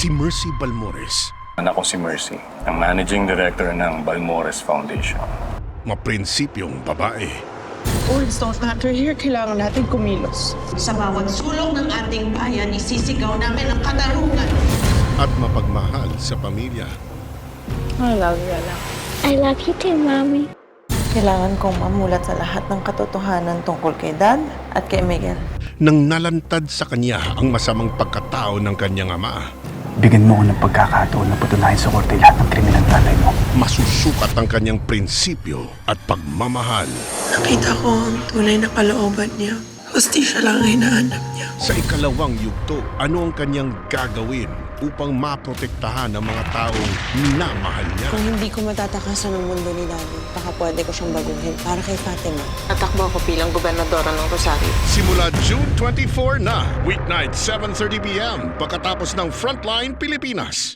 si Mercy Balmores. Anak ko si Mercy, ang Managing Director ng Balmores Foundation. Maprinsipyong babae. Words don't matter here. Kailangan natin kumilos. Sa bawat sulong ng ating bayan, isisigaw namin ang katarungan. At mapagmahal sa pamilya. I love you, Ella. I love you too, Mommy. Kailangan kong mamulat sa lahat ng katotohanan tungkol kay Dad at kay Miguel. Nang nalantad sa kanya ang masamang pagkatao ng kanyang ama, Bigyan mo ko ng pagkakataon na patunayan sa korte lahat ng krimen ng tatay mo. masusukat ang kanyang prinsipyo at pagmamahal. Nakita ko ang tunay na kalooban niya. Hustisya lang ang hinahanap niya. Sa ikalawang yugto, ano ang kanyang gagawin upang maprotektahan ang mga taong minamahal niya? Kung hindi ko matatakasan ang mundo ni Daddy, baka pwede ko siyang baguhin para kay Fatima. Tatakbo ako bilang gobernadora ng Rosario. Simula June 24 na, weeknight 7.30pm, pagkatapos ng Frontline Pilipinas.